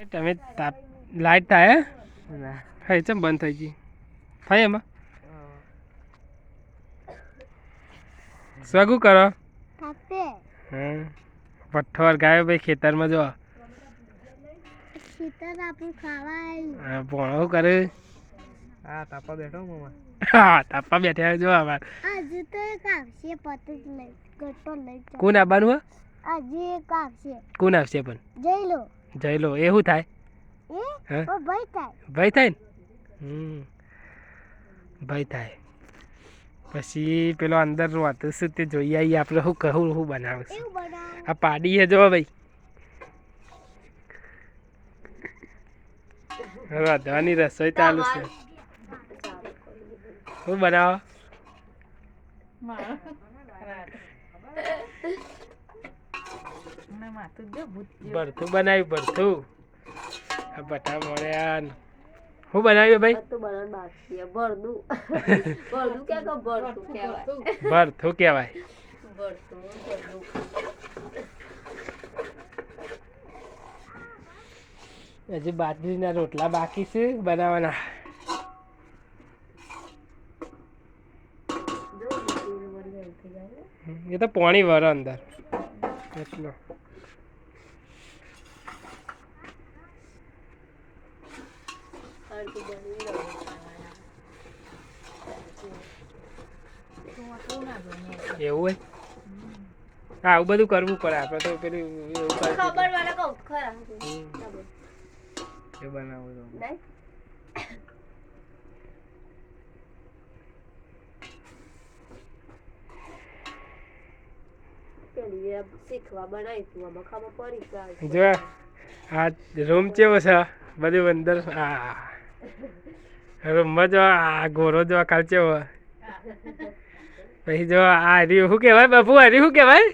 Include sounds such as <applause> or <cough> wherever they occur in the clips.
તમે તાપ લાઈટ થાય ના. હા ચમ બંધ થઈ ગઈ? થાય એમાં? સ્વાગું કરો? પઠ્ઠો ગાયો ભાઈ ખેતરમાં જો. ખેતર આપણું ખાવા આવી આ ભોણો કરે? હા તાપા બેઠો મમ્મા હા તાપા બેઠા જો આમાં. આજે તો એક આવશે પતંગ લઈ ગટ્ટો લઈ કોણ આવવાનું હે? આજે એક આવશે. કોણ આવશે પણ? જઈ લો. જઈ લો એ શું થાય? હા? ભાઈ થાય. ને? હમ. ભય થાય. પછી પેલો અંદર વાતું શું તે જોઈ આવીએ આપણે શું કહું શું બનાવે છે. આ પાડી છે જો ભાઈ રાધવાની રસોઈ ચાલુ છે. શું બનાવો? ભરથું બનાવ્યું ભરથું. આ બટા મળ્યા આ હું બનાવ્યું ભાઈ? ભરતું. <laughs> ભરથું કહેવાય. ભરતું, હજી બાજરીના રોટલા બાકી છે બનાવવાના. એ તો પોણી વર અંદર. એટલો. એવું હોય હા આવું બધું કરવું પડે આપણે તો પેલું એવું ખબર વાળા કહું ખરા. એ બનાવું તો. નહીં? પેલી એ શીખવા બનાવી તું આમાં ખબર પડી કે આ જો આ રૂમ કેવો છે? બધું અંદર આ રૂમમાં જો આ ગોરો જો કાલ કેવો પછી જો આ હરી શું કહેવાય બાપુ હરી શું કહેવાય?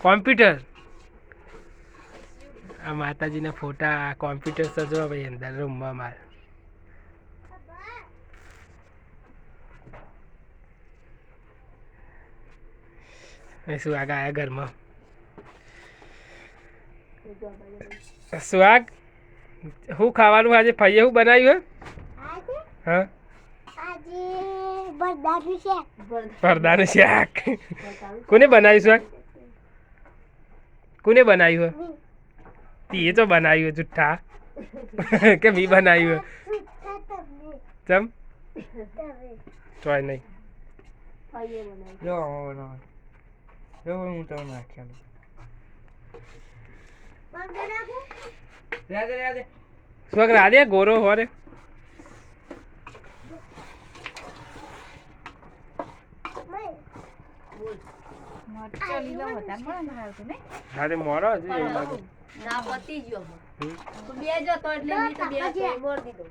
કોમ્પ્યુટર. આ માતાજીના ફોટા કોમ્પ્યુટર સજવા ભાઈ અંદર રૂમમાં માર. શું આગળ આયા ઘરમાં. સ્વાગ શું ખાવાનું આજે ભાઈએ શું બનાવ્યું હે? હા? પરદાનું શાક. કોને બનાવ્યું શાક? કોને બનાવ્યું હે? તીએ તો બનાવ્યું જુઠ્ઠા. કે મી બનાવ્યું હે? ચમ? ચોય નહીં. જો જો હું તમને નાખ્યા. સ્વાગ રાધે. ગોરો હોરે હારે મોરો એવું લાગે. ના પતી ગયો. બે જો તો એટલે મેં તો બે તો મોર દીધો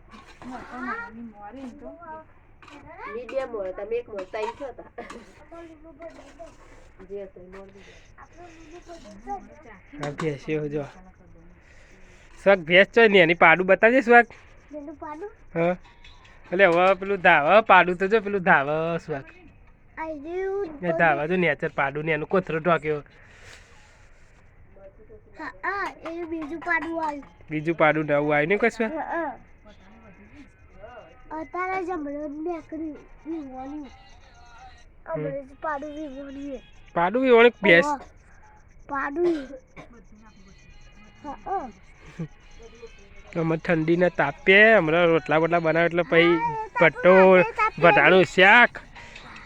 મી બે મોર તમે એક મોર. તઈ છો તા. જે તો મોર દીધો હા જો. સ્વાગ ભેંસ ચોય ને એની પાડું બતાવજે પાડું? હા. એટલે હવે પેલું ધાવ પાડું તો જો પેલું ધાવ શાક. ધાવા જો નેચર પાડું ને એનું કોથરો ઢોક્યો. એ બીજું પાડું નવું આવ્યું ને. અત્યારે નીકળ્યું જ પાડું વિવોની પાડું ભેંસ? પાડું. હા. હમણાં ઠંડીના તાપે હમણાં રોટલા બોટલા બનાવે એટલે પછી ભટ્ટો ભટાણું શાક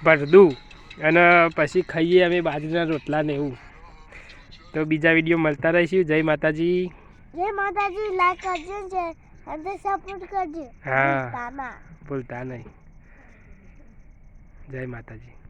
ભરદું અને પછી ખાઈએ અમે બાજરીના રોટલા ને એવું. તો બીજા વીડિયો મળતા રહીશું. જય માતાજી. જય માતાજી. લાઈક કરજો છે અને સપોર્ટ કરજો. હા. ભૂલતા નહીં. જય માતાજી.